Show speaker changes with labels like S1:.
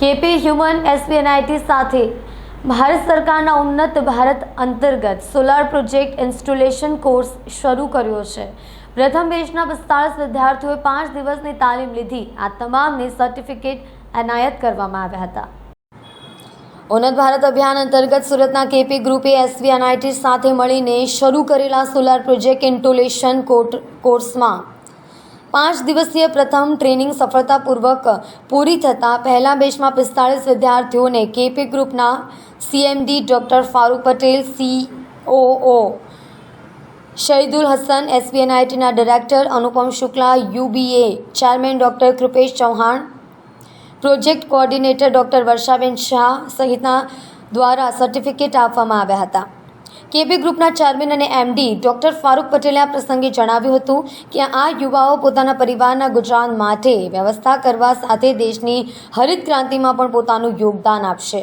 S1: KP human એસબીએનઆઈટી સાથે ભારત સરકારના ઉન્નત ભારત અંતર્ગત સોલાર પ્રોજેક્ટ ઇન્સ્ટોલેશન કોર્સ શરૂ કર્યો છે. પ્રથમ બેચના પિસ્તાળીસ વિદ્યાર્થીઓએ પાંચ દિવસની તાલીમ લીધી. આ તમામને સર્ટિફિકેટ એનાયત કરવામાં આવ્યા હતા. ઉન્નત ભારત અભિયાન અંતર્ગત સુરતના કેપી ગ્રુપે એસવી એનઆઈટી સાથે મળીને શરૂ કરેલા સોલાર પ્રોજેક્ટ ઇન્ટોલેશન કોર્સમાં પાંચ દિવસીય પ્રથમ ટ્રેનિંગ સફળતાપૂર્વક પૂરી થતાં પહેલા બેચમાં પિસ્તાળીસ વિદ્યાર્થીઓને કેપી ગ્રુપના CMD doctor Farooq Patel, COO Shahidul Hasan, એસબીએનઆઈટીના director Anupam Shukla, UBA chairman doctor Kripesh Chauhan, project coordinator doctor Varshaben Shah સહિતના દ્વારા સર્ટિફિકેટ આપવામાં આવ્યા હતા. કેબી ગ્રુપના ચેરમેન અને એમડી ડૉક્ટર ફારૂક પટેલે આ પ્રસંગે જણાવ્યું હતું કે આ યુવાઓ પોતાના પરિવારના ગુજરાન માટે વ્યવસ્થા કરવા સાથે દેશની હરિત ક્રાંતિમાં પણ પોતાનું યોગદાન આપશે.